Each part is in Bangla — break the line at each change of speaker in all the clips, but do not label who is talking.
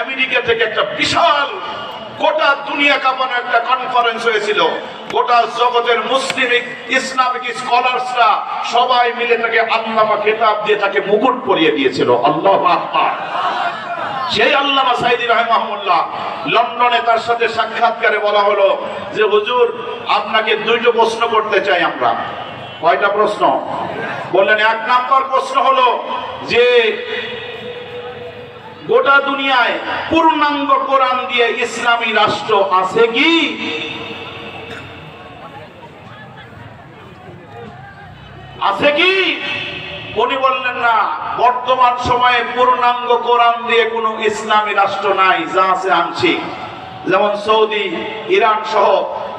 আমেরিকা থেকে একটা বিশাল গোটা দুনিয়া কাঁপানো একটা কনফারেন্স হয়েছিল। গোটা জগতের মুসলিম ইসলামিক স্কলার্সরা সবাই মিলে তাকে আল্লামা খেতাব দিয়ে তাকে মুকুট পরিয়ে দিয়েছিল। আল্লাহ সেই আল্লামা সাইদি রহমাহুল্লাহ লন্ডনে তার সাথে সাক্ষাৎকারে বলা হলো যে, হুজুর, আপনাকে দুইটো প্রশ্ন করতে চাই আমরা। কয়টা প্রশ্ন? বললেন, এক নাম্বার প্রশ্ন হলো যে গোটা দুনিয়ায় পূর্ণাঙ্গ কোরআন দিয়ে ইসলামী রাষ্ট্র আছে কি? আছে কি? উনি বললেন, না, বর্তমান সময়ে পূর্ণাঙ্গ কোরআন দিয়ে কোনো ইসলামী রাষ্ট্র নাই, যা আছে আংশিক। যেমন সৌদি, ইরান সহ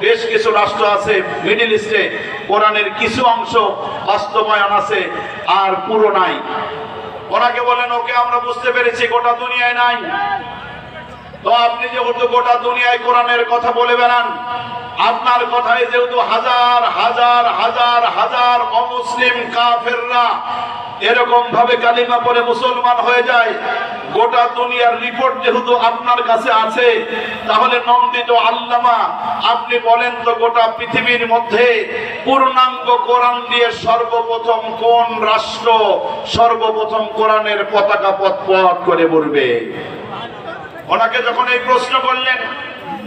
বেশ কিছু রাষ্ট্র আছে, মিডিল ইস্টে কোরআনের কিছু অংশ বাস্তবায়ন আছে, আর পুরো নাই। ওনাকে বলেন, ওকে, আমরা বুঝতে পেরেছি, গোটা দুনিয়ায় নাই। তো আপনি যেহেতু গোটা দুনিয়ায় কোরআনের কথা বলে বেড়ান আপনার কথায় যেহেতু হাজার হাজার হাজার হাজার অমুসলিম কাফেররা এরকম ভাবে কালিমা পরে মুসলমান হয়ে যায়, গোটা দুনিয়ার রিপোর্ট যেহেতু আপনার কাছে আছে, তাহলে নন্দিত আল্লামা, আপনি বলেন তো গোটা পৃথিবীর মধ্যে পূর্ণাঙ্গ কোরআন দিয়ে সর্বপ্রথম কোন রাষ্ট্র সর্বপ্রথম কোরআনের পতাকা পথ করে বলবে? ওনাকে যখন এই প্রশ্ন করলেন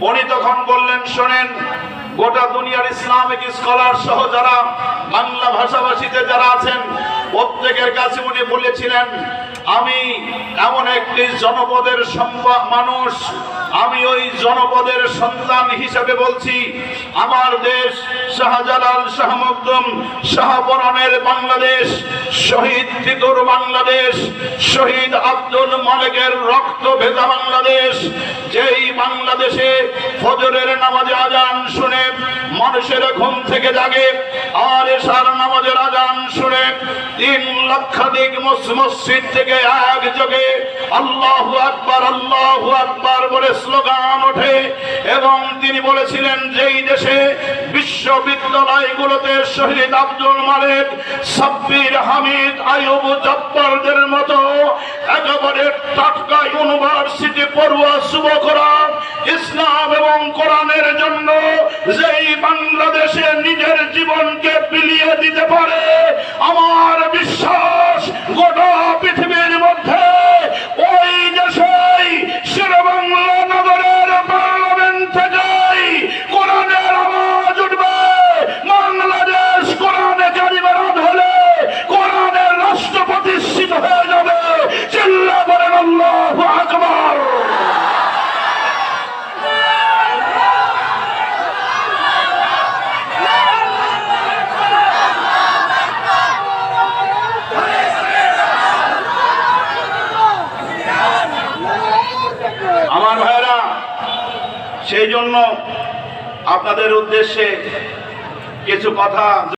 উনি তখন বললেন, শোনেন, গোটা দুনিয়ার ইসলামিক স্কলার সহ যারা বাংলা ভাষাভাষীতে যারা আছেন, প্রত্যেকের কাছে উনি বলেছিলেন, আমি এমন একটি জনপদের মানুষ, আমি ওই জনপদের সন্তান হিসেবে বলছি, আমার দেশ শাহজালাল শাহ মখদুম শাহপরণের বাংলাদেশ, শহীদ তিতুর বাংলাদেশ, শহীদ আব্দুল মালিকের রক্ত ভেজা বাংলাদেশ, যেই বাংলাদেশে ফজরের নামাজে আজান শুনে মানুষের ঘুম থেকে জাগে, আর এসার নামাজের আজান শুনে তিন লক্ষাধিক মস- মসজিদ থেকে এক একযোগে আল্লাহ আকবার আল্লাহ আকবার বলে স্লোগান ওঠে। এবং তিনি বলেছিলেন, যেই দেশে বিশ্ববিদ্যালয়গুলোতে শহীদ আব্দুল মালিক, সাব্বির হামিদ আয়ুব জব্বারদের মতো একেবারে টাটকা ইউনিভার্সিটি পড়ুয়া যুবকরা ইসলাম এবং কোরআনের জন্য যেই বাংলাদেশে নিজের জীবনকে সেই জন্য আপনাদের উদ্দেশ্যে কিছু কথা